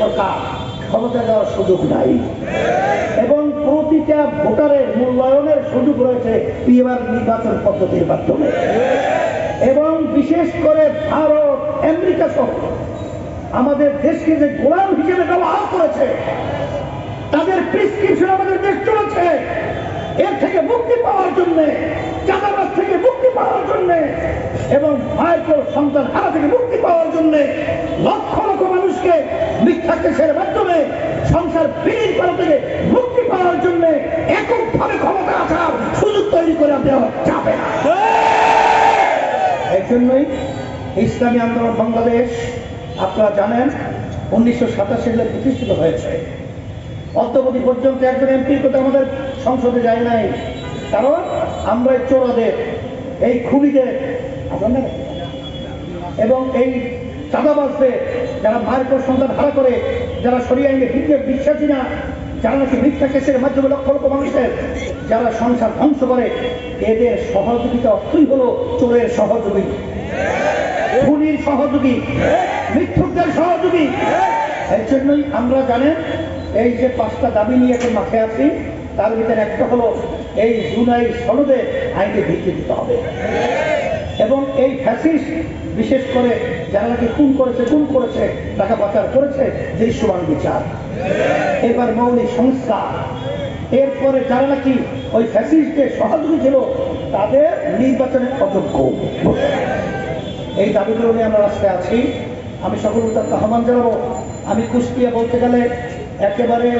সরকার ক্ষমতা দেওয়ার সুযোগ নাই। এবং প্রতিটা ভোটারের মূল্যায়নের সুযোগ রয়েছে নির্বাচন পদ্ধতির মাধ্যমে। এবং বিশেষ করে ভারত, আমেরিকা সহ আমাদের দেশকে যে গোলাম হিসেবে ব্যবহার করেছে, তাদের প্রেসক্রিপশন আমাদের দেশ চলেছে। এর থেকে মুক্তি পাওয়ার জন্য চাঁদাবাদ থেকে মুক্তি পাওয়ার জন্য এবং ভাইপো সন্তান হারা থেকে মুক্তি পাওয়ার জন্য লক্ষ মানুষকে মিথ্যা কেসের মাধ্যমে সংসার বিলীন করা থেকে মুক্তি পাওয়ার জন্য এককভাবে ক্ষমতা আসার সুযোগ তৈরি করে দেওয়া যাবে না। এই জন্যই ইসলামী আন্দোলন বাংলাদেশ, আপনারা জানেন, উনিশশো সাতাশি সালে প্রতিষ্ঠিত হয়েছে। অদ্যবধি পর্যন্ত একজন এমপির কথা আমাদের সংসদে যায় নাই। কারণ আমরা এই চোরাদের, এই খুনিদের এবং এই চাঁদাবাজদের যারা মায়ের পর সন্তান হারা করে, যারা সরিয়ে আইনে ভিত্তিতে বিশ্বাসী না যারা নাকি মিথ্যা কেসের মাধ্যমে লক্ষ লক্ষ মানুষের যারা সংসার ধ্বংস করে, এদের সহযোগিতা অর্থই হলো চোরের সহযোগী। খুনির সহযোগী, মিথ্যুকদের সহযোগী। এর জন্যই আমরা জানেন, এই যে পাঁচটা দাবি নিয়ে এখন মাঠে আছি, তার ভিতরে একটা হলো এই জুলাই সনদে আইনকে ভিত্তি দিতে হবে। এবং এই ফ্যাসিস বিশেষ করে যারা নাকি খুন করেছে খুন করেছে টাকা পাচার করেছে দৃশ্যমান বিচার। এবার মৌলিক সংস্থা এরপরে যারা নাকি ওই ফ্যাসিস্টের সহযোগী ছিল, তাদের নির্বাচনের অযোগ্য। এই দাবিগুলো নিয়ে আমরা রাস্তায় আছি। আমি সকল আহ্বান জানাব। আমি কুষ্টিয়া বলতে গেলে একেবারে